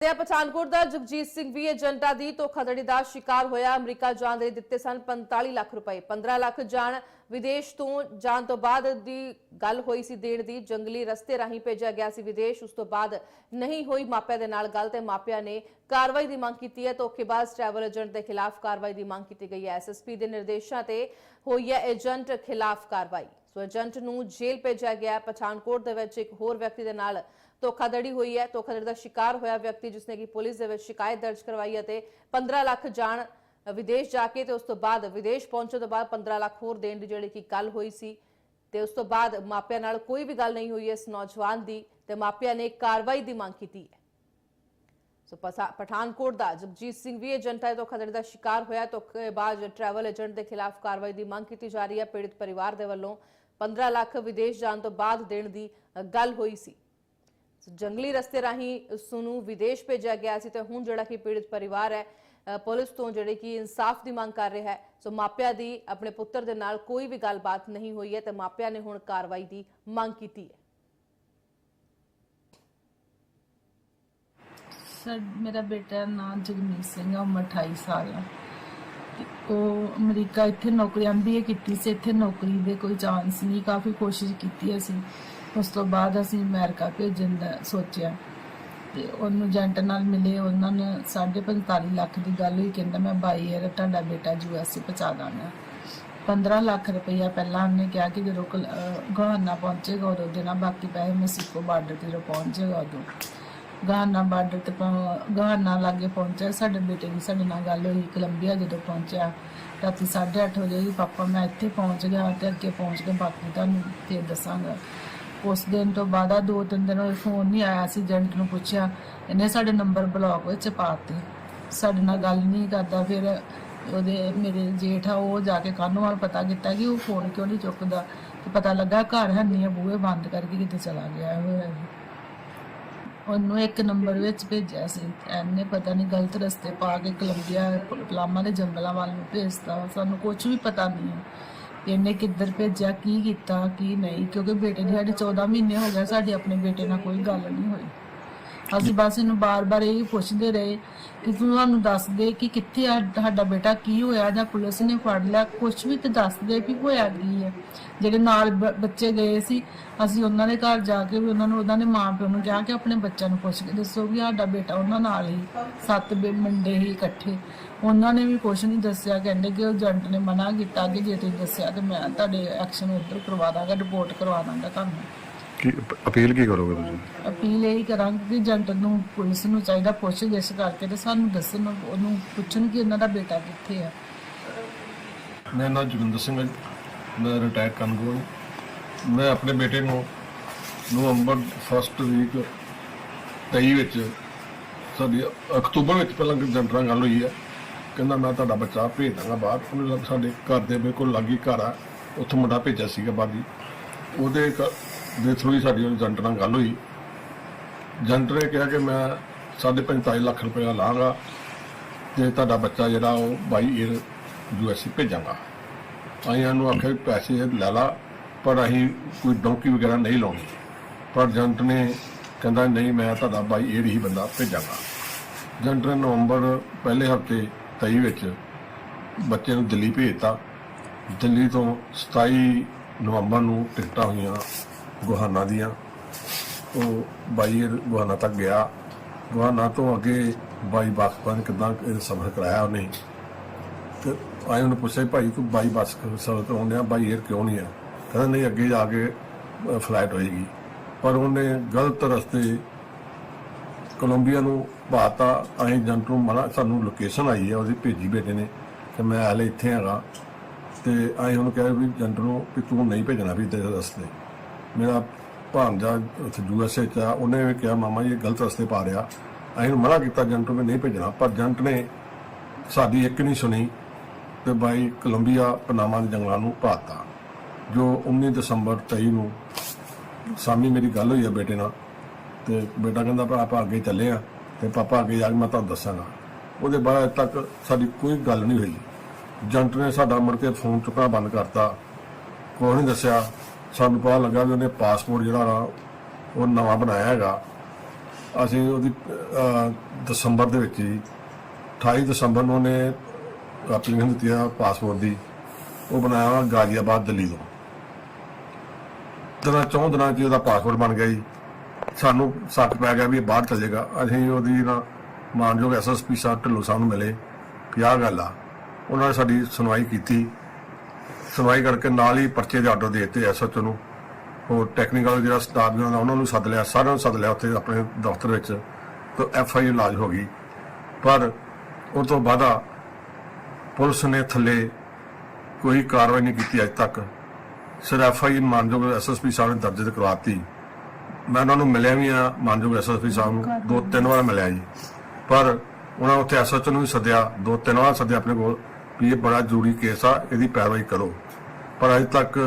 ਤੇ ਪਠਾਨਕੋਟ ਦਾ ਜਗਜੀਤ ਸਿੰਘ ਵੀ ਏਜੰਟਾਂ ਦੀ ਧੋਖਾਧੜੀ ਦਾ ਸ਼ਿਕਾਰ ਹੋਇਆ। ਅਮਰੀਕਾ ਜਾਣ ਦੇ ਦਿੱਤੇ ਸਨ 45 ਲੱਖ ਰੁਪਏ। 15 ਲੱਖ ਜਾਣ ਵਿਦੇਸ਼ ਤੋਂ ਜਾਣ ਤੋਂ ਬਾਅਦ ਦੀ ਗੱਲ ਹੋਈ ਸੀ ਦੇਣ ਦੀ। ਜੰਗਲੀ ਰਸਤੇ ਰਾਹੀਂ ਭੇਜਿਆ ਗਿਆ ਸੀ ਵਿਦੇਸ਼। ਉਸ ਤੋਂ ਬਾਅਦ ਨਹੀਂ ਹੋਈ ਮਾਪਿਆਂ ਦੇ ਨਾਲ ਗੱਲ ਤੇ ਮਾਪਿਆਂ ਨੇ ਕਾਰਵਾਈ ਦੀ ਮੰਗ ਕੀਤੀ ਹੈ। ਧੋਖੇਬਾਜ਼ ਟਰੈਵਲ ਏਜੰਟ ਦੇ ਖਿਲਾਫ ਕਾਰਵਾਈ ਦੀ ਮੰਗ ਕੀਤੀ ਗਈ ਹੈ। ਐਸਐਸਪੀ ਦੇ ਨਿਰਦੇਸ਼ਾਂ ਤੇ ਹੋਈ ਹੈ ਏਜੰਟ ਖਿਲਾਫ ਕਾਰਵਾਈ। ਸੋ ਏਜੰਟ ਨੂੰ ਜੇਲ੍ਹ ਭੇਜਿਆ ਗਿਆ ਪਠਾਨਕੋਟ ਦੇ ਵਿੱਚ ਇੱਕ ਹੋਰ ਵਿਅਕਤੀ ਦੇ ਨਾਲ ਧੋਖਾਧੜੀ ਹੋਈ ਹੈ। ਧੋਖਾਧੜੀ ਦਾ ਸ਼ਿਕਾਰ ਹੋਇਆ ਵਿਅਕਤੀ ਜਿਸਨੇ ਕਿ ਪੁਲਿਸ ਦੇ ਵਿੱਚ ਸ਼ਿਕਾਇਤ ਦਰਜ ਕਰਵਾਈ ਅਤੇ 15 ਲੱਖ ਜਾਣ ਵਿਦੇਸ਼ ਜਾ ਕੇ ਤੇ ਉਸ ਤੋਂ ਬਾਅਦ ਵਿਦੇਸ਼ ਪਹੁੰਚਣ ਤੋਂ ਬਾਅਦ 15 ਲੱਖ ਹੋਰ ਦੇਣ ਦੀ ਜਿਹੜੀ ਕਿ ਗੱਲ ਹੋਈ ਸੀ ਤੇ ਉਸ ਤੋਂ ਬਾਅਦ ਮਾਪਿਆਂ ਨਾਲ ਕੋਈ ਵੀ ਗੱਲ ਨਹੀਂ ਹੋਈ। ਇਸ ਨੌਜਵਾਨ ਦੀ ਤੇ ਮਾਪਿਆਂ ਨੇ ਕਾਰਵਾਈ ਦੀ ਮੰਗ ਕੀਤੀ ਹੈ। ਸੋ ਪਸਾ- ਪਠਾਨਕੋਟ ਦਾ ਜਗਜੀਤ ਸਿੰਘ ਵੀ ਏਜੰਟ ਹੈ। ਧੋਖਾਧੜੀ ਦਾ ਸ਼ਿਕਾਰ ਹੋਇਆ। ਧੋਖੇਬਾਜ਼ ਟਰੈਵਲ ਏਜੰਟ ਦੇ ਖਿਲਾਫ ਕਾਰਵਾਈ ਦੀ ਮੰਗ ਕੀਤੀ ਜਾ ਰਹੀ ਹੈ। ਪੀੜਤ ਪਰਿਵਾਰ ਦੇ ਵੱਲੋਂ 15 ਲੱਖ ਵਿਦੇਸ਼ ਜਾਣ ਤੋਂ ਬਾਅਦ ਦੇਣ ਦੀ ਗੱਲ ਹੋਈ ਸੀ। ਜੰਗਲੀ ਰਸਤੇ ਰਾਹੀਂ ਉਸ ਨੂੰ ਵਿਦੇਸ਼ ਭੇਜਿਆ ਗਿਆ ਸੀ ਤੇ ਹੁਣ ਜਿਹੜਾ ਕਿ ਪੀੜਤ ਪਰਿਵਾਰ ਹੈ ਪੁਲਿਸ ਤੋਂ ਜਿਹੜੇ ਕਿ ਇਨਸਾਫ ਦੀ ਮੰਗ ਕਰ ਰਿਹਾ ਹੈ, ਸੋ ਮਾਪਿਆਂ ਦੀ, ਆਪਣੇ ਪੁੱਤਰ ਦੇ ਨਾਲ ਕੋਈ ਵੀ ਗੱਲਬਾਤ ਨਹੀਂ ਹੋਈ ਹੈ ਤੇ ਮਾਪਿਆਂ ਨੇ ਹੁਣ ਕਾਰਵਾਈ ਦੀ ਮੰਗ ਕੀਤੀ ਹੈ। ਸਰ, ਮੇਰਾ ਬੇਟਾ ਦਾ ਨਾਮ ਜਗਮੀਤ ਸਿੰਘ ਆ, ਉਮਰ 28 ਸਾਲ ਆ। ਉਹ ਅਮਰੀਕਾ ਇੱਥੇ ਨੌਕਰੀ ਐਮਬੀਏ ਕੀਤੀ ਸੀ, ਇੱਥੇ ਨੌਕਰੀ ਦੇ ਕੋਈ ਚਾਂਸ ਨਹੀਂ, ਕਾਫੀ ਕੋਸ਼ਿਸ਼ ਕੀਤੀ ਅਸੀਂ। ਉਸ ਤੋਂ ਬਾਅਦ ਅਸੀਂ ਅਮਰੀਕਾ ਭੇਜਣ ਦਾ ਸੋਚਿਆ। ਤੇ ਉਹਨੂੰ ਏਜੰਟ ਨਾਲ ਮਿਲੇ, ਉਹਨਾਂ ਨੇ 45 ਲੱਖ ਦੀ ਗੱਲ ਹੋਈ, ਕਹਿੰਦਾ ਮੈਂ ਬਾਈ ਏਅਰ ਤੁਹਾਡਾ ਬੇਟਾ ਯੂਐਸਏ ਪਹੁੰਚਾ ਦਾਂਗਾ। 15 ਲੱਖ ਰੁਪਈਆ ਪਹਿਲਾਂ ਉਹਨੇ ਕਿਹਾ ਕਿ ਜਦੋਂ ਕਲ- ਗਹਾਨਾ ਪਹੁੰਚੇਗਾ, ਉਦੋਂ ਦੇਣਾ ਬਾਕੀ ਪੈਸੇ ਮੈਕਸੀਕੋ ਬਾਰਡਰ ਤੇ ਜਦੋਂ ਪਹੁੰਚੇਗਾ ਉਦੋਂ। ਗਾਨਾ ਬਾਰਡਰ ਤੇ ਪਹੁੰ- ਗਾਨਾ ਲਾਗੇ ਪਹੁੰਚਿਆ। ਸਾਡੇ ਬੇਟੇ ਦੀ ਸਾਡੇ ਨਾਲ ਗੱਲ ਹੋਈ ਕੋਲੰਬੀਆ ਜਦੋਂ ਪਹੁੰਚਿਆ। ਰਾਤੀ 8:30 ਵਜੇ ਹੀ ਪਾਪਾ ਮੈਂ ਇੱਥੇ ਪਹੁੰਚ ਗਿਆ ਤੇ ਅੱਗੇ ਪਹੁੰਚ ਕੇ ਬਾਕੀ ਤੁਹਾਨੂੰ ਫੇਰ ਦੱਸਾਂਗਾ। ਉਸ ਦਿਨ ਤੋਂ ਬਾਅਦ ਆ ਦੋ ਤਿੰਨ ਦਿਨ ਉਹ ਫੋਨ ਨਹੀਂ ਆਇਆ ਸੀ ਏਜੰਟ ਨੂੰ ਪੁੱਛਿਆ ਇਹਨੇ ਸਾਡੇ ਨੰਬਰ ਬਲੌਕ ਵਿੱਚ ਪਾਤੇ। ਸਾਡੇ ਨਾਲ ਗੱਲ ਨਹੀਂ ਕਰਦਾ ਫਿਰ ਉਹਦੇ ਮੇਰੇ ਜੇਠ ਆ ਉਹ ਜਾ ਕੇ ਕਾਨੂੰਨ ਪਤਾ ਕੀਤਾ ਕਿ ਉਹ ਫੋਨ ਕਿਉਂ ਨਹੀਂ ਚੁੱਕਦਾ। ਤੇ ਪਤਾ ਲੱਗਾ ਘਰ ਹੈ ਆ, ਬੂਹੇ ਬੰਦ ਕਰਕੇ ਕਿਤੇ ਚਲਾ ਗਿਆ ਹੋਇਆ। ਹੈ ਉਹਨੂੰ ਇੱਕ ਨੰਬਰ ਵਿੱਚ ਭੇਜਿਆ ਸੀ। ਐਨੇ ਪਤਾ ਨਹੀਂ ਗਲਤ ਰਸਤੇ ਪਾ ਕੇ ਕੋਲੰਬੀਆ ਪਲਾਮਾ ਦੇ ਜੰਗਲਾਂ ਵੱਲ ਨੂੰ ਭੇਜਤਾ। ਸਾਨੂੰ ਕੁਝ ਵੀ ਪਤਾ ਨਹੀਂ ਹੈ ਕਿ ਇਹਨੇ ਕਿੱਧਰ ਭੇਜਿਆ, ਕੀ ਕੀਤਾ, ਕੀ ਨਹੀਂ। ਕਿਉਂਕਿ ਬੇਟੇ ਦੀ ਸਾਡੀ 14 ਮਹੀਨੇ ਹੋ ਗਏ, ਸਾਡੇ ਆਪਣੇ ਬੇਟੇ ਨਾਲ ਕੋਈ ਗੱਲ ਨਹੀਂ ਹੋਈ। ਅਸੀਂ ਬਸ ਇਹਨੂੰ ਬਾਰ-ਬਾਰ ਇਹ ਪੁੱਛਦੇ ਰਹੇ ਕਿ ਤੂੰ ਦੱਸ ਦੇ ਕਿ ਕਿੱਥੇ ਆ ਤੁਹਾਡਾ ਬੇਟਾ ਕੀ ਹੋਇਆ ਜਾਂ ਪੁਲਿਸ ਨੇ ਫੜ ਲਿਆ। ਕੁਝ ਵੀ ਤੇ ਦੱਸ ਦੇ ਵੀ ਹੋਇਆ ਕੀ ਹੈ ਜਿਹੜੇ ਨਾਲ ਬੱਚੇ ਗਏ ਸੀ, ਅਸੀਂ ਉਹਨਾਂ ਦੇ ਘਰ ਜਾ ਕੇ ਵੀ ਉਹਨਾਂ ਨੂੰ, ਉਹਨਾਂ ਦੇ ਮਾਂ ਨੂੰ ਕਿਹਾ ਕਿ ਆਪਣੇ ਬੱਚਿਆਂ ਨੂੰ ਪੁੱਛ ਕੇ ਦੱਸੋ ਵੀ ਸਾਡਾ ਬੇਟਾ ਉਹਨਾਂ ਨਾਲ ਹੀ, ਸੱਤ ਮੁੰਡੇ ਹੀ ਇਕੱਠੇ। ਉਹਨਾਂ ਨੇ ਵੀ ਕੁਝ ਨਹੀਂ ਦੱਸਿਆ, ਕਹਿੰਦੇ ਕਿ ਉਹ ਏਜੰਟ ਨੇ ਮਨਾ ਕੀਤਾ ਕਿ ਜੇ ਤੁਸੀਂ ਦੱਸਿਆ ਤੇ ਮੈਂ ਤੁਹਾਡੇ ਐਕਸ਼ਨ ਉੱਧਰ ਕਰਵਾ ਦਾਂਗਾ ਰਿਪੋਰਟ ਕਰਵਾ ਦਾਂਗਾ ਤੁਹਾਨੂੰ। ਕੀ ਅਪੀਲ ਕੀ ਕਰੋਗੇ ਤੁਸੀਂ? ਅਪੀਲ ਇਹ ਕਰਾਂਗੇ ਕਿ ਏਜੰਟ ਨੂੰ, ਪੁਲਿਸ ਨੂੰ ਚਾਹੀਦਾ ਪੁੱਛ ਗਿੱਛ ਕਰਕੇ ਤੇ ਸਾਨੂੰ ਦੱਸਣ, ਉਹਨੂੰ ਪੁੱਛਣ ਕਿ ਉਹਨਾਂ ਦਾ ਬੇਟਾ ਕਿੱਥੇ ਆ। ਮੇਰਾ ਨਾਮ ਜੋਗਿੰਦਰ ਸਿੰਘ ਹੈ ਮੈਂ ਰਿਟਾਇਰ ਕਾਨੂੰਗੋ ਹਾਂ ਮੈਂ ਆਪਣੇ ਬੇਟੇ ਨੂੰ ਨਵੰਬਰ ਫਸਟ ਵੀਕ 23 ਵਿੱਚ ਸਾਡੀ ਅਕਤੂਬਰ ਵਿੱਚ ਪਹਿਲਾਂ ਏਜੰਟ ਨਾਲ ਗੱਲ ਹੋਈ ਹੈ ਕਹਿੰਦਾ ਮੈਂ ਤੁਹਾਡਾ ਬੱਚਾ ਭੇਜ ਦਾਂਗਾ ਬਾਹਰ। ਉਹਨੇ ਲੱਗ- ਸਾਡੇ ਘਰ ਦੇ ਬਿਲਕੁਲ ਲਾਗੀ ਘਰ ਆ। ਉੱਥੋਂ ਮੁੰਡਾ ਭੇਜਿਆ ਸੀਗਾ ਬਾਦੀ ਉਹਦੇ ਕ- ਦੇ ਥਰੂ ਹੀ ਸਾਡੀ ਏਜੰਟ ਨਾਲ ਗੱਲ ਹੋਈ। ਏਜੰਟ ਨੇ ਕਿਹਾ ਕਿ ਮੈਂ 45 ਲੱਖ ਰੁਪਏ ਲਾਂਗਾ ਤੇ ਤੁਹਾਡਾ ਬੱਚਾ ਜਿਹੜਾ ਉਹ ਬਾਈ ਏਅਰ ਯੂਐਸਏ ਭੇਜਾਂਗਾ। ਅਸੀਂ ਨੂੰ ਆਖਿਆ ਪੈਸੇ ਲੈ ਲਾ, ਪਰ ਅਸੀਂ ਕੋਈ ਡੌਂਕੀ ਵਗੈਰਾ ਨਹੀਂ ਲਾਉਣੀ। ਪਰ ਜੰਟ ਨੇ ਕਹਿੰਦਾ, ਨਹੀਂ, ਮੈਂ ਤੁਹਾਡਾ ਬਾਈ ਏਅਰ ਹੀ ਬੰਦਾ ਭੇਜਾਂਗਾ। ਜੰਟ ਨੇ ਨਵੰਬਰ ਪਹਿਲੇ ਹਫ਼ਤੇ 23 ਵਿੱਚ ਬੱਚੇ ਨੂੰ ਦਿੱਲੀ ਭੇਜਤਾ। ਦਿੱਲੀ ਤੋਂ 27 ਨਵੰਬਰ ਨੂੰ ਟਿਕਟਾਂ ਹੋਈਆਂ ਗੁਹਾਨਾ ਦੀਆਂ। ਉਹ ਬਾਈ ਗੁਹਾਨਾ ਤੱਕ ਗਿਆ। ਗੁਹਾਨਾ ਤੋਂ ਅੱਗੇ ਬਾਈ ਬੱਸ ਬਾਸਪਨ ਕਿਦਾਂ ਸਫ਼ਰ ਕਰਾਇਆ ਉਹਨੇ। ਤੇ ਆਏ ਉਹਨੂੰ ਪੁੱਛਿਆ ਵੀ ਭਾਈ ਤੂੰ ਬਾਈ ਬੱਸ ਸਫ਼ਰ ਕਰਾਉਂਦੇ ਆ ਬਾਈ ਏਅਰ ਕਿਉਂ ਨਹੀਂ ਆ ਕਹਿੰਦਾ ਨਹੀਂ, ਅੱਗੇ ਜਾ ਕੇ ਫਲਾਈਟ ਹੋਏਗੀ। ਪਰ ਉਹਨੇ ਗਲਤ ਰਸਤੇ ਕੋਲੰਬੀਆ ਨੂੰ ਬਾਤਾ ਅਸੀਂ ਏਜੰਟ ਨੂੰ ਮਨਾ ਸਾਨੂੰ ਲੋਕੇਸ਼ਨ ਆਈ ਹੈ, ਉਹਦੀ ਭੇਜੀ ਬੇਟੇ ਨੇ ਕਿ ਮੈਂ ਹਾਲੇ ਇੱਥੇ ਹੈਗਾ। ਤੇ ਅਸੀਂ ਉਹਨੂੰ ਕਿਹਾ ਵੀ ਏਜੰਟ ਨੂੰ ਕਿ ਤੂੰ ਨਹੀਂ ਭੇਜਣਾ ਵੀ ਤੇਰੇ ਰਸਤੇ। ਮੇਰਾ ਭਾਂਜਾ ਉੱਥੇ ਯੂਐਸਏ ਚ ਆ, ਉਹਨੇ ਵੀ ਕਿਹਾ, ਮਾਮਾ ਜੀ, ਇਹ ਗਲਤ ਰਸਤੇ ਪਾ ਰਿਹਾ। ਅਸੀਂ ਉਹਨੂੰ ਮਨਾ ਕੀਤਾ ਏਜੰਟ ਨੂੰ ਨਹੀਂ ਭੇਜਣਾ। ਪਰ ਏਜੰਟ ਨੇ ਸਾਡੀ ਇੱਕ ਨਹੀਂ ਸੁਣੀ ਤੇ ਬਾਈ ਕੋਲੰਬੀਆ ਪਨਾਮਾ ਦੇ ਜੰਗਲਾਂ ਨੂੰ ਪਾਤਾ ਜੋ 19 ਦਸੰਬਰ 23 ਨੂੰ ਸਾਮੀ ਮੇਰੀ ਗੱਲ ਹੋਈ ਆ ਬੇਟੇ ਨਾਲ ਤੇ ਬੇਟਾ ਕਹਿੰਦਾ, ਭਰਾ, ਆਪਾਂ ਅੱਗੇ ਚੱਲੇ ਆ ਤੇ ਪਾਪਾ ਅੱਗੇ ਜਾ ਕੇ ਮੈਂ ਤੁਹਾਨੂੰ ਦੱਸਾਂਗਾ। ਉਹਦੇ ਬਾਅਦ ਅੱਜ ਤੱਕ ਸਾਡੀ ਕੋਈ ਗੱਲ ਨਹੀਂ ਹੋਈ। ਏਜੰਟ ਨੇ ਸਾਡਾ ਮੁੜ ਕੇ ਫੋਨ ਚੁੱਕਣਾ ਬੰਦ ਕਰਤਾ। ਕੋਈ ਨਹੀਂ ਦੱਸਿਆ। ਸਾਨੂੰ ਪਤਾ ਲੱਗਾ ਵੀ ਉਹਨੇ ਪਾਸਪੋਰਟ ਜਿਹੜਾ ਨਾ ਉਹ ਨਵਾਂ ਬਣਾਇਆ ਹੈਗਾ। ਅਸੀਂ ਉਹਦੀ ਦਸੰਬਰ ਦੇ ਵਿੱਚ ਹੀ 28 ਦਸੰਬਰ ਨੂੰ ਉਹਨੇ ਐਪਲੀਕੇਸ਼ਨ ਦਿੱਤੀ ਆ ਪਾਸਪੋਰਟ ਦੀ। ਉਹ ਬਣਾਇਆ ਵਾ ਗਾਜ਼ੀਆਬਾਦ ਦਿੱਲੀ ਤੋਂ। ਦਿਨਾਂ ਚੌਂ ਦਿਨਾਂ 'ਚ ਉਹਦਾ ਪਾਸਪੋਰਟ ਬਣ ਗਿਆ ਜੀ। ਸਾਨੂੰ ਸ਼ੱਕ ਪੈ ਗਿਆ ਵੀ ਬਾਹਰ ਚਲ ਜਾਏਗਾ ਅਸੀਂ ਉਹਦੀ ਨਾ ਮਾਨਯੋਗ ਐਸਐਸਪੀ ਸਾਹਿਬ ਢਿੱਲੋਂ ਸਾਹਿਬ ਨੂੰ ਮਿਲੇ ਕਿ ਆਹ ਗੱਲ ਆ। ਉਹਨਾਂ ਨੇ ਸਾਡੀ ਸੁਣਵਾਈ ਕੀਤੀ। ਸੁਣਵਾਈ ਕਰਕੇ ਨਾਲ ਹੀ ਪਰਚੇ ਦੇ ਆਰਡਰ ਦੇ ਦਿੱਤੇ ਐਸਐਚਓ ਨੂੰ। ਹੋਰ ਟੈਕਨੀਕਲ ਜਿਹੜਾ ਸਟਾਫ ਵੀ ਉਹਨਾਂ ਦਾ ਉਹਨਾਂ ਨੂੰ ਸੱਦ ਲਿਆ, ਸਾਰਿਆਂ ਨੂੰ ਸੱਦ ਲਿਆ ਉੱਥੇ ਆਪਣੇ ਦਫ਼ਤਰ ਵਿੱਚ। ਤੇ ਐਫ ਆਈ ਲਾਜ ਹੋ ਗਈ। ਪਰ ਉਹ ਤੋਂ ਬਾਅਦ ਪੁਲਿਸ ਨੇ ਥੱਲੇ ਕੋਈ ਕਾਰਵਾਈ ਨਹੀਂ ਕੀਤੀ ਅਜੇ ਤੱਕ। ਸਿਰ ਐਫ ਆਈ ਮਾਨਯੋਗ ਐਸਐਸਪੀ ਸਾਹਿਬ ਨੇ ਦਰਜ ਕਰਵਾਤੀ। ਮੈਂ ਉਹਨਾਂ ਨੂੰ ਮਿਲਿਆ ਵੀ ਆ ਮਾਨਯੋਗ ਐਸਐਸਪੀ ਸਾਹਿਬ ਨੂੰ। ਦੋ ਤਿੰਨ ਵਾਰ ਮਿਲਿਆ ਜੀ। ਪਰ ਉਹਨਾਂ ਉੱਥੇ ਐਸਐਚਓ ਨੂੰ ਵੀ ਸੱਦਿਆ, ਦੋ ਤਿੰਨ ਵਾਰ ਸੱਦਿਆ ਆਪਣੇ ਕੋਲ। ਵੀ ਇਹ ਬੜਾ ਜ਼ਰੂਰੀ ਕੇਸ ਆ ਇਹਦੀ ਪੈਰਵਾਈ ਕਰੋ। ਪਰ ਅਜੇ ਤੱਕ